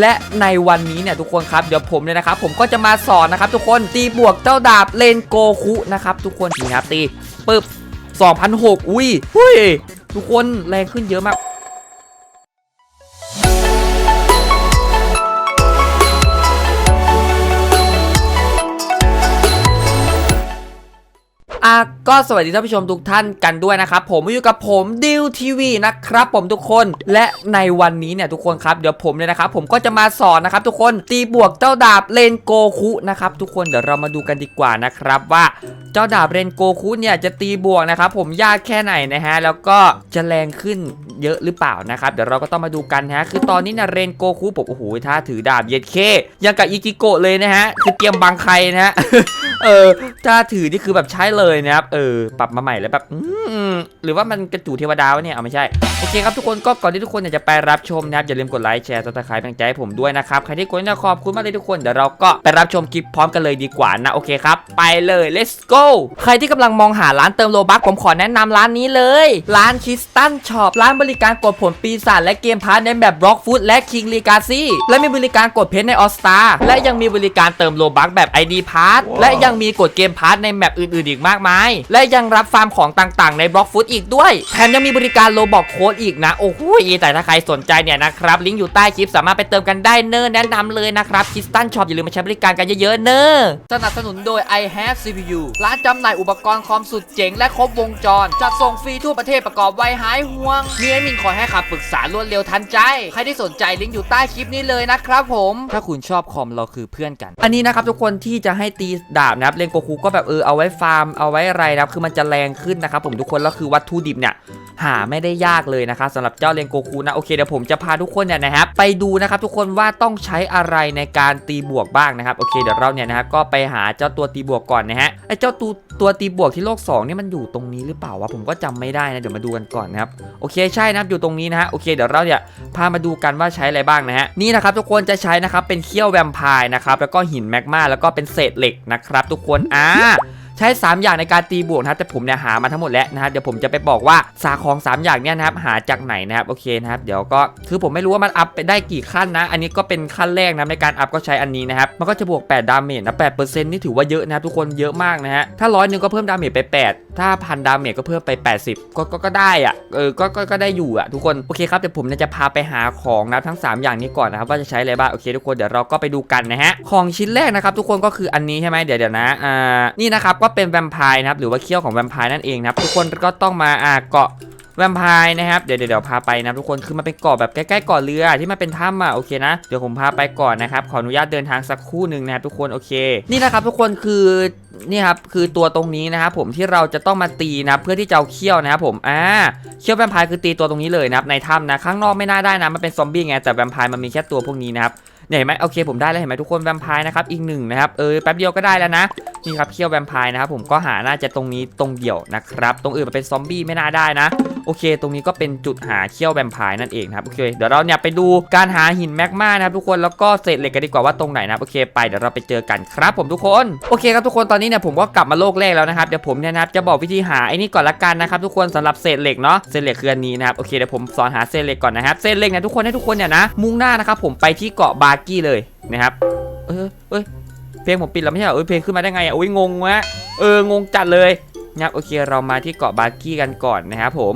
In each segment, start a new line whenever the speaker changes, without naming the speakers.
และในวันนี้เนี่ยทุกคนครับเดี๋ยวผมเนี่ยนะครับผมก็จะมาสอนนะครับทุกคนตีบวกเจ้าดาบเลนโกคุนะครับทุกคนนี่ครับตีปึ๊บ2,006อุ้ยหุ้ยทุกคนแรงขึ้นเยอะมาก อะก็สวัสดีท่านผู้ชมทุกท่านกันด้วยนะครับผมอยู่กับผมดิวทีวีนะครับผมทุกคนและในวันนี้เนี่ยทุกคนครับเดี๋ยวผมเนี่ยนะครับผมก็จะมาสอนนะครับทุกคนตีบวกเจ้าดาบเลนโกคุนะครับทุกคนเดี๋ยวเรามาดูกันดีกว่านะครับว่าเจ้าดาบเลนโกคุเนี่ยจะตีบวกนะครับผมยากแค่ไหนนะฮะแล้วก็จะแรงขึ้นเยอะหรือเปล่านะครับเดี๋ยวเราก็ต้องมาดูกันฮะคือตอนนี้เนี่ยเรนโกคุผมโอ้โหถ้าถือดาบเย็ดเคยังกับอิกิโกะเลยนะฮะคือเตรียมบังใครนะฮะ เออถ้าถือนี่คือแบบใช้เลยนะครับ เออ ปรับมาใหม่แล้วแบบอืมหรือว่ามันกระจูเทวดาวะเนี่ย เอาไม่ใช่ โอเคครับทุกคนก็ก่อนที่ทุกคนจะไปรับชมนะครับ อย่าลืมกดไลค์แชร์ซับสไครป์เป็นใจให้ผมด้วยนะครับ ใครที่กดนี่ยขอบคุณมากเลยทุกคน เดี๋ยวเราก็ไปรับชมคลิปพร้อมกันเลยดีกว่านะ โอเคครับ ไปเลย let's go ใครที่กำลังมองหาร้านเติมโลบัคผมขอแนะนำร้านนี้เลย ร้านคิสตันช็อปร้านบริการกดผลปีศาจและเกมพาร์ทในแบบบล็อกฟุตและคิงลีกาซีและมีบริการกดเพชรในออสตาและยังมีบริการเติมโลบัคแบบ ID พาร์ทและยังมีกดเกมพาร์ทในแมปอื่นๆอีกมากมาย และยังรับฟาร์มของต่างๆในบล็อกฟุตอีกด้วยแถมยังมีบริการโลบอกโค้ดอีกนะ โอ้โหแต่ถ้าใครสนใจเนี่ยนะครับลิงก์อยู่ใต้คลิปสามารถไปเติมกันได้เนอร์แนะนำเลยนะครับคิสตันช็อปอย่าลืมมาใช้บริการกันเยอะๆเนอร์สนับสนุนโดย i have CPU ร้านจำหน่ายอุปกรณ์คอมสุดเจ๋งและครบวงจรจัดส่งฟรีทั่วประเทศประกอบไวหายห่วงมีแอดมินคอยให้คำปรึกษารวดเร็วทันใจ ใครที่สนใจลิงก์อยู่ใต้คลิปนี้เลยนะครับผม ถ้าคุณชอบคอมเราคือเพื่อนกัน อันนี้นะครับทุกคนที่จะให้ตีดาบนะครับเลนโกคูก็แบบเออเอาไว้ฟาร์มเอาไว้อะไรนะครับคือมันจะแรงขึ้นนะครับผมทุกคนแล้วคือวัตถุดิบเนี่ย หาไม่ได้ยากเลยนะครับสำหรับเจ้าเลนโกคูนะโอเคเดี๋ยวผมจะพาทุกคนเนี่ยนะครับไปดูนะครับทุกคนว่าต้องใช้อะไรในการตีบวกบ้างนะครับโอเคเดี๋ยวเราเนี่ยนะฮะก็ไปหาเจ้าตัวตีบวกก่อนนะฮะไอ้เจ้าตัวตัวตีบวกที่โลก2นี่มันอยู่ตรงนี้หรือเปล่าวะผมก็จำไม่ได้นะเดี๋ยวมาดูกันก่อนนะครับโอเคใช่นะครับอยู่ตรงนี้นะฮะโอเคเดี๋ยวเราเนี่ยพามาดูกันว่าใช้อะไรบ้างนะฮะนี่นะครับทุกคนจะใช้นะครับเป็นเขี้ยวแวมไพร์นะครับแล้วก็หินแมกมาแล้วก็เป็นเศษเหล็กนะครับทุกคนอ่า ใช้ 3 อย่างในการตีบวกนะครับแต่ผมเนี่ยหามาทั้งหมดแล้วนะครับเดี๋ยวผมจะไปบอกว่าสาของ 3 อย่างเนี่ยนะครับหาจากไหนนะครับโอเคนะครับเดี๋ยวก็คือผมไม่รู้ว่ามันอัพไปได้กี่ขั้นนะ อันนี้ก็เป็นขั้นแรกนะในการอัพก็ใช้อันนี้นะครับมันก็จะบวก 8 ดาเมจนะ8%นี่ถือว่าเยอะนะครับทุกคนเยอะมากนะฮะถ้าร้อยหนึ่งก็เพิ่มดาเมจไป 8 ถ้าพันดาเมจก็เพิ่มไป 80 ก็ก็ก็ได้อะเออก็ก็ก็ได้อยู่อะทุกคนโอเคครับเดี๋ยวผมเนี่ยจะพาไปหาของนะทั้ง 3 อย่างนี้ก่อนนะครับว่าจะใช้อะไรบ้างโอเค ทุกคนเดี๋ยวเราก็ไปดูกันนะฮะของชิ้นแรกนะครับทุกคนก็คืออันนี้ใช่ไหมเดี๋ยวเดี๋ยวนะอ่านี่นะครับก็ก็เป็นแวมไพร์นะครับหรือว่าเขี้ยวของแวมไพร์นั่นเองนะครับทุกคนก็ต้องมาอ่าเกาะแวมไพร์นะครับเดี๋ยวเดี๋ยวเดี๋ยวพาไปนะทุกคนคือมันเป็นเกาะแบบใกล้ๆเกาะเรือที่มันเป็นถ้ำอะโอเคนะเดี๋ยวผมพาไปก่อนนะครับขออนุญาตเดินทางสักครู่หนึ่งนะครับทุกคนโอเค นี่นะครับทุกคนคือ นี่ครับคือตัวตรงนี้นะครับผมที่เราจะต้องมาตีนะเพื่อที่จะเอาเขี้ยวนะครับผมอ่าเขี้ยวแวมไพร์คือตีตัวตรงนี้เลยนะครับในถ้ำนะข้างนอกไม่น่าได้นะมันเป็นซอมบี้ไงแต่แวมไพร์มันมีแค่ตัวพวกนี้นะครับเห็นไหมโอเคผมได้แล้วเห็นไหมทุกคนแวมไพร์นะครับอีกหนึ่งนะครับเออแป๊บเดียวก็ได้แล้วนะนี่ครับเขี้ยวแวมไพร์นะครับผมก็หาน่าจะตรงนี้ตรงเดี่ยวนะครับตรงอื่นมันเป็นซอมบี้ไม่น่าได้นะโอเค ตรงนี้ก็เป็นจุดหาเขี้ยวแวมไพร์นั่นเองครับโอเคเดี๋ยวเราเนี่ยไปดูการหาหินแมกมานะครับทุกคนแล้วก็เศษเหล็กกันดีกว่าว่าตรงไหนนะโอเคไปเดี๋ยวเราไปเจอกันครับผมทุกคนโอเคครับทุกคนตอนนี้เนี่ยผมก็กลับมาโลกแรกแล้วนะครับเดี๋ยวผมเนี่ยนะครับจะบอกวิธีหาไอ้นี่ก่อนละกันนะครับทุกคนสำหรับเศษเหล็กเนาะเศษเหล็กคืออันนี้นะครับโอเคเดี๋ยวผมสอนหาเศษเหล็กก่อนนะครับเศษเหล็กเนี่ยทุกคนให้ทุกคนเนี่ยนะมุ่งหน้านะครับผมไปที่เกาะบาร์กี้เลยนะครับเออเอ้ยเพลงผมปิดแล้วไม่ใช่เหรอเอ้ยเพลงขึ้นมาได้ไงอะอุ้ยงงวะเอองงจัดเลยนะครับโอเคเรามาที่เกาะบาร์กี้กันก่อนนะครับผม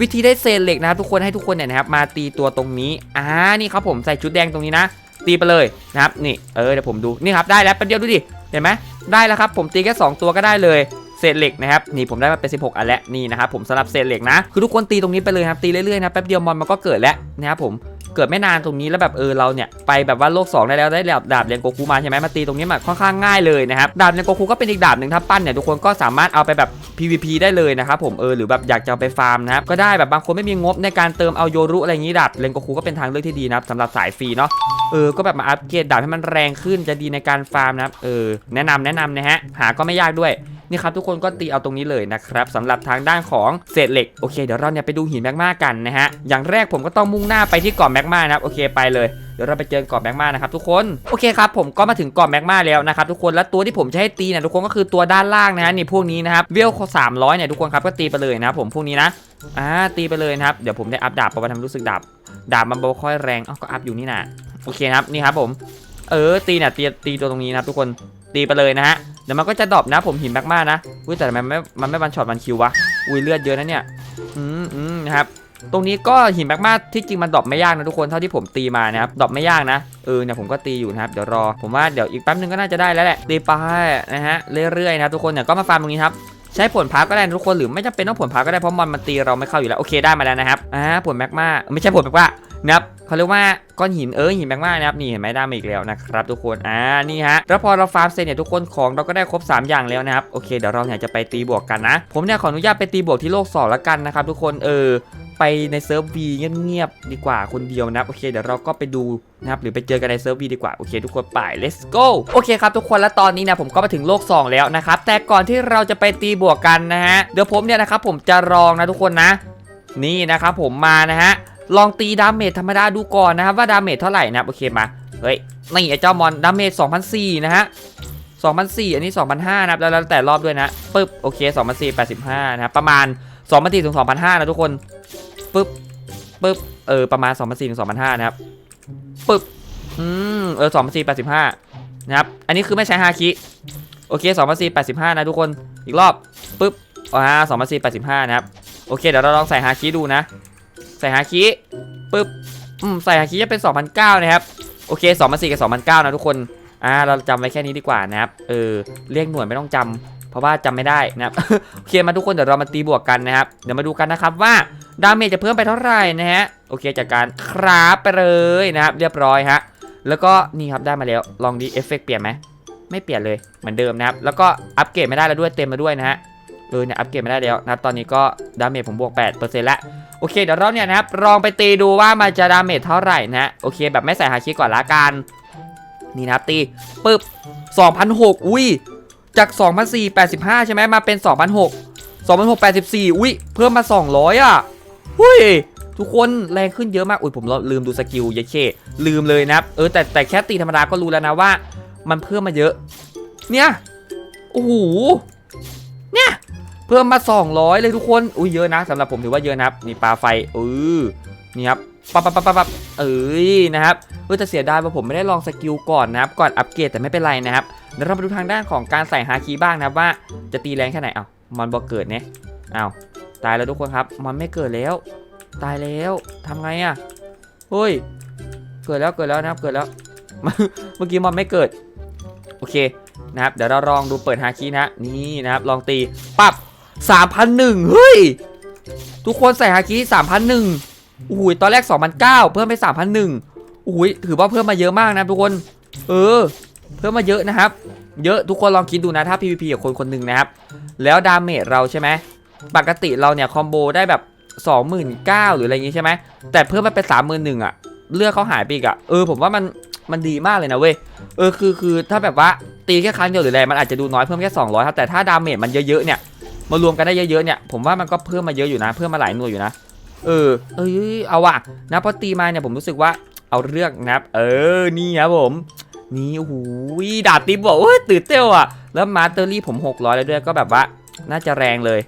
วิธีได้เศษเหล็กนะครับทุกคนให้ทุกคนเนี่ยนะครับมาตีตัวตรงนี้อ่านี่ครับผมใส่ชุดแดงตรงนี้นะ ตีไปเลยนะครับนี่เออเดี๋ยวผมดูนี่ครับได้แล้วแป๊บเดียวดูดิเห็นไหม ได้แล้วครับผมตีแค่2ตัวก็ได้เลยเศษเหล็กนะครับนี่ผมได้มาเป็น 16 อันแล้วนี่นะครับผมสำหรับเศษเหล็กนะคือทุกคนตีตรงนี้ไปเลยครับตีเรื่อยๆนะแป๊บเดียวมอนมันก็เกิดแล้วนะครับผม เกิดไม่นานตรงนี้แล้วแบบเออเราเนี่ยไปแบบว่าโลก 2 ได้แล้วได้ดาบดาบเรียนโกคูมาใช่ไหมมาตีตรงนี้มันค่อนข้างง่ายเลยนะครับดาบเรียนโกคูก็เป็นอีกดาบหนึ่งถ้าปั้นเนี่ยทุกคนก็สามารถเอาไปแบบ PVP ได้เลยนะครับผมเออหรือแบบอยากจะเอาไปฟาร์มนะครับก็ได้แบบบางคนไม่มีงบในการเติมเอาโยรุอะไรอย่างนี้ดาบเรียนโกคูก็เป็นทางเลือกที่ดีนะครับสำหรับสายฟรีเนาะเออก็แบบมาอัปเกรดดาบให้มันแรงขึ้นจะดีในการฟาร์มนะครับเออแนะนำแนะนำนะฮะหาก็ไม่ยากด้วย นี่ครับทุกคนก็ตีเอาตรงนี้เลยนะครับสำหรับทางด้านของเศษเหล็กโอเคเดี๋ยวเราเนี่ยไปดูหินแมกมากันนะฮะอย่างแรกผมก็ต้องมุ่งหน้าไปที่เกาะแมกมานะครับโอเคไปเลยเดี๋ยวเราไปเจอเกาะแมกมานะครับทุกคนโอเคครับผมก็มาถึงเกาะแมกมาแล้วนะครับทุกคนและตัวที่ผมจะให้ตีเนี่ยทุกคนก็คือตัวด้านล่างนะฮะนี่พวกนี้นะครับเวลสามร้อยเนี่ยทุกคนครับก็ตีไปเลยนะครับผมพวกนี้นะอ่าตีไปเลยนะครับเดี๋ยวผมได้อัพดาบเพระว่าทำรู้สึกดาบดาบมันบ่ค่อยแรงอ้าก็อัพอยู่นี่นะโอเคครับนี่ครับผม เออตีเนี่ยตีตีตัวตรงนี้นะครับทุกคนตีไปเลยนะฮะ เดี๋ยวมันก็จะดรอปนะผมหินแบกมานะอุ้ยแต่มันไม่มันไม่บันช็อตมันคิววะอุ้ยเลือดเยอะนะเนี่ยอืมอืมนะครับตรงนี้ก็หินแบกมาที่จริงมันดรอปไม่ยากนะทุกคนเท่าที่ผมตีมานะครับดรอปไม่ยากนะเออเนี่ยผมก็ตีอยู่นะครับเดี๋ยวรอผมว่าเดี๋ยวอีกแป๊บนึงก็น่าจะได้แล้วแหละตีไปนะฮะเรื่อยๆนะทุกคนเนี่ยก็มาฟาร์มตรงนี้ครับใช้ผลพักก็ได้ทุกคนหรือไม่จำเป็นต้องผลพักก็ได้เพราะมันมันตีเราไม่เข้าอยู่แล้วโอเคได้มาแล้วนะครับอ่าผลแมกมาไม่ใช่ผลแมกมา นะครับเขาเรียกว่าก้อนหินเออหินแมกมานะครับนี่เห็นไหมได้มาอีกแล้วนะครับทุกคนอ่านี่ฮะแล้วพอเราฟาร์มเสร็จเนี่ยทุกคนของเราก็ได้ครบ 3 อย่างแล้วนะครับโอเคเดี๋ยวเราเนี่ยจะไปตีบวกกันนะผมเนี่ยขออนุญาตไปตีบวกที่โลก2แล้วกันนะครับทุกคนเออไปในเซิร์ฟวีเงียบๆดีกว่าคนเดียวนับโอเคเดี๋ยวเราก็ไปดูนะครับหรือไปเจอกันในเซิร์ฟวีดีกว่าโอเคทุกคนไป let's go โอเคครับทุกคนและตอนนี้นะผมก็มาถึงโลก 2 แล้วนะครับแต่ก่อนที่เราจะไปตีบวกกันนะฮะเดี๋ยวผมเนี่ยนะครับผมจะลองนะทุกคนนะ นี่นะครับผมมานะฮะ ลองตีดาเมจธรรมดาดูก่อนนะครับว่าดาเมจเท่าไหร่นะครับโอเคมาเฮ้ยนี่ไอ้เจ้ามอนดาเมจ2,004นะฮะ2,004 อันนี้ 2,005 นะครับแล้วแล้วแต่รอบด้วยนะปึ๊บโอเค2,004 85 นะครับประมาณ2,004ถึง2,005 นะทุกคนปึ๊บปึ๊บเออประมาณ2 0 0 4ถึง2,500นะครับปึ๊บอืมเออ2 4 8 5 นะครับอันนี้คือไม่ใช้ฮาคิโอเค2 4 8 5 นะทุกคนอีกรอบปึ๊บอ่า2 4 8 5 นะครับโอเคเดี๋ยวเราลองใส่ฮาคิดูนะ ใส่ฮาคิปึ๊บอืมใส่ฮาคิจะเป็น 2,009 นะครับ โอเค2,004กับ2,009 นะทุกคน อ่า เราจำไว้แค่นี้ดีกว่านะครับ เออ เรียกหน่วยไม่ต้องจำ เพราะว่าจำไม่ได้นะครับ โอเค มาทุกคน เดี๋ยวเรามาตีบวกกันนะครับ เดี๋ยวมาดูกันนะครับว่า ดาเมจจะเพิ่มไปเท่าไหร่นะฮะ โอเค จากการคราฟไปเลยนะครับ เรียบร้อยฮะ แล้วก็นี่ครับได้มาแล้ว ลองดีเอฟเฟกเปลี่ยนไหม ไม่เปลี่ยนเลย เหมือนเดิมนะครับ แล้วก็อัปเกรดไม่ได้แล้วด้วย เต็มมาด้วยนะฮะ เออเนี่ยอัปเกรดไม่ได้แล้วนะครับตอนนี้ก็ดาเมจผมบวก8%แล้วโอเคเดี๋ยวเราเนี่ยนะครับลองไปตีดูว่ามันจะดาเมจเท่าไหร่นะฮะโอเค แบบไม่ใส่ฮาคิก่อนละกันนี่นะครับตีปึ๊บ2,006อุ้ยจาก2,485 ใช่ไหมมาเป็น 2,006 2,684 อุ้ยเพิ่มมา 200 อะหุ้ย ทุกคนแรงขึ้นเยอะมาก อุ้ยผมลืมดูสกิลเยเคลืมเลยนะครับเออแต่แต่แค่ตีธรรมดาก็รู้แล้วนะว่า มันเพิ่มมาเยอะ เนี่ย โอ้โห เนี่ย เพิ่มมา 200 เลยทุกคน อุ้ยเยอะนะสำหรับผมถือว่าเยอะนะครับนี่ปลาไฟเออนี่ครับปั๊บปั๊บปั๊บปั๊บเอ้ยนะครับเออแต่เสียดายว่าผมไม่ได้ลองสกิลก่อนนะครับ ก่อนอัปเกรดแต่ไม่เป็นไรนะครับเดี๋ยวเรามาดูทางด้านของการใส่ฮาคีบ้างนะว่าจะตีแรงแค่ไหนเอ้ามอนบอกเกิดเนี่ยเอ้าตายแล้วทุกคนครับมอนไม่เกิดแล้ว ตายแล้วทำไงอะ่ะเฮ้ยเกิดแล้วเกิดแล้วนะครับเกิดแล้ว เมื่อกี้มอนไม่เกิด โอเคนะครับเดี๋ยวเราลองดูเปิดฮาคีนะนี่นะครับลองตีปับ 3,001เฮ้ย ทุกคนใส่ฮาคี3,001อุ้ยตอนแรก 2,009 เพิ่มไป 3,001อุ้ยถือว่าเพิ่มมาเยอะมากนะทุกคน เออ เพิ่มมาเยอะนะครับ เยอะทุกคนลองคิดดูนะถ้า PVP กับคนคนหนึ่งนะครับ แล้วดาเมจเราใช่ไหมปกติเราเนี่ยคอมโบได้แบบ29,000หรืออะไรอย่างงี้ใช่ไหมแต่เพิ่มมาเป็น 31,000อะเลือกเขาหายไปอีกอะเออผมว่ามันมันดีมากเลยนะเว้ย เออคือคือถ้าแบบว่าตีแค่ครั้งเดียวหรืออะไรมันอาจจะดูน้อยเพิ่มแค่ 200ครับแต่ถ้าดาเมจมันเยอะๆเนี่ย มารวมกันได้เยอะๆเนี่ยผมว่ามันก็เพิ่มมาเยอะอยู่นะ เพิ่มมาหลายหน่วยอยู่นะ เออ เอ้ยเอาว่ะนะพอตีมาเนี่ยผมรู้สึกว่าเอาเรื่องนะครับ เออนี่ครับผมนี่โอ้โหดาบตีบอกว่าตื่นเต้นอะ แล้วมาเตอรี่ผม 600 แล้วด้วยก็แบบว่า น่าจะแรงเลย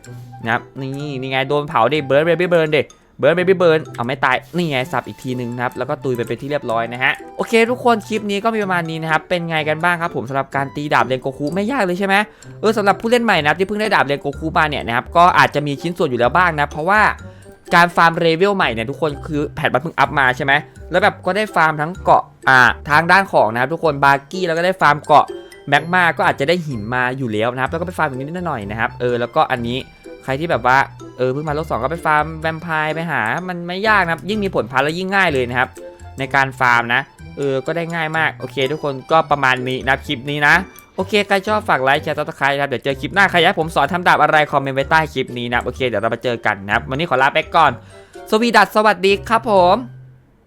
นะครับนี่นี่ไงโดนเผาดิเบิร์นเบบี้เบิร์นดิ เบิร์ดเบบี้เบิร์นเอาไม่ตาย นี่ไงสับอีกทีนึงนะครับ แล้วก็ตุยไปเป็นที่เรียบร้อยนะฮะ โอเค ทุกคนคลิปนี้ก็มีประมาณนี้นะครับ เป็นไงกันบ้างครับผมสำหรับการตีดาบเรียนโกคูไม่ยากเลยใช่ไหมเออสำหรับผู้เล่นใหม่นะครับที่เพิ่งได้ดาบเรียนโกคูมาเนี่ยนะครับก็อาจจะมีชิ้นส่วนอยู่แล้วบ้างนะ เพราะว่าการฟาร์มเลเวลใหม่เนี่ยทุกคนคือแพทมันเพิ่งอัพมาใช่ไหมแล้วแบบก็ได้ฟาร์มทั้งเกาะอ่าทางด้านของนะครับทุกคนบาร์กี้แล้วก็ได้ฟาร์มเกาะแมกมาก็อาจจะได้หินมาอยู่แล้วนะครับแล้วก็ไปฟาร์มอย่างนี้นิดหน่อยนะครับเออแล้วก็อันนี้ รที่แบบว่าเออเพิ่งมาโลกสองก็ไปฟาร์มแวมไพร์ไปหา มันไม่ยากนะครับ ยิ่งมีผลพันธุ์แล้วยิ่งง่ายเลยนะครับ ในการฟาร์มนะเออก็ได้ง่ายมากโอเค ทุกคนก็ประมาณนี้นะคลิปนี้นะโอเคใครชอบฝากไลค์แชร์ตัดตะไคร้ครับเดี๋ยวเจอคลิปหน้าใครอยากผมสอนทำดาบอะไรคอมเมนต์ไว้ใต้คลิปนี้นะโอเคเดี๋ยวเรามาเจอกันนะวันนี้ขอลาไปก่อน สวีดัสสวัสดีครับผม